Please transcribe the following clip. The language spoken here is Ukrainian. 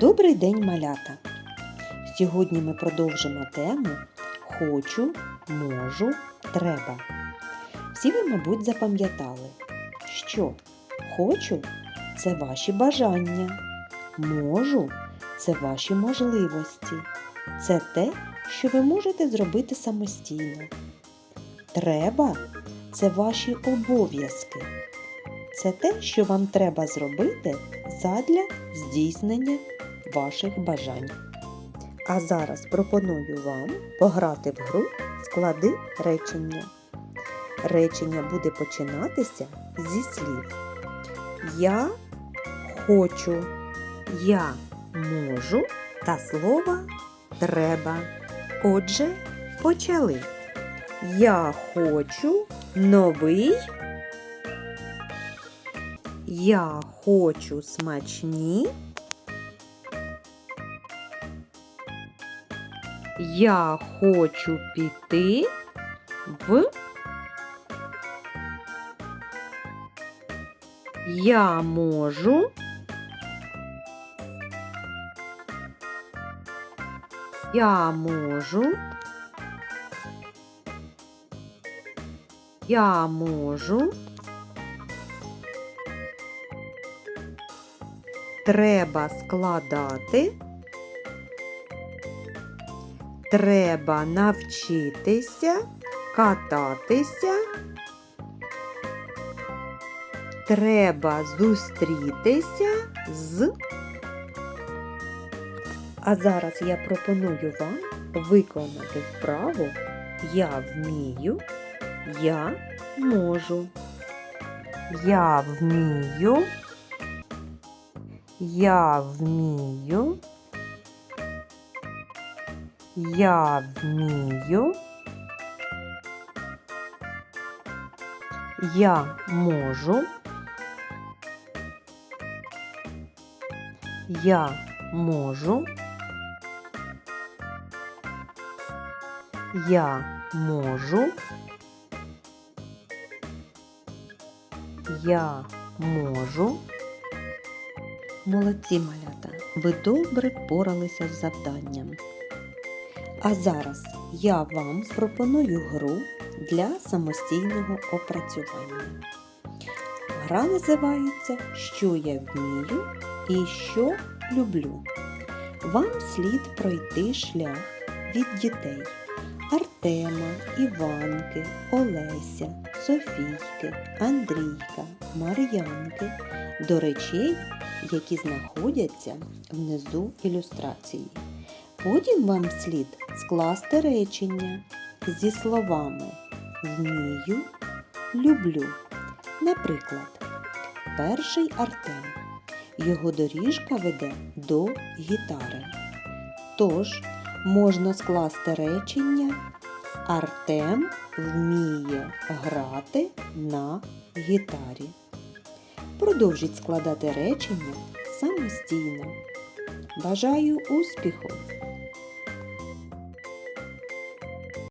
Добрий день, малята! Сьогодні ми продовжимо тему Хочу, можу, треба. Всі ви, мабуть, запам'ятали, що хочу це ваші бажання, можу це ваші можливості, це те, що ви можете зробити самостійно. Треба це ваші обов'язки. Це те, що вам треба зробити задля здійснення ваших бажань. А зараз пропоную вам пограти в гру склади речення. Речення буде починатися зі слів. Я хочу, я можу та слова треба. Отже, почали. Я хочу новий. Я хочу смачні. Я хочу піти в. Я можу. Я можу. Я можу. Треба складати. Треба навчитися кататися. Треба зустрітися з. А зараз я пропоную вам виконати вправу Я вмію, я можу. Я вмію. Я вмію. Я вмію. Я можу. Я можу. Я можу. Я можу. Молодці малята, ви добре впоралися з завданням. А зараз я вам пропоную гру для самостійного опрацювання. Гра називається Що я вмію і що люблю. Вам слід пройти шлях від дітей Артема, Іванки, Олеся, Софійки, Андрійка, Мар'янки до речей, які знаходяться внизу ілюстрації. Потім вам слід скласти речення зі словами вмію, люблю. Наприклад, перший Артем. Його доріжка веде до гітари. Тож можна скласти речення Артем вміє грати на гітарі. Продовжіть складати речення самостійно. Бажаю успіху!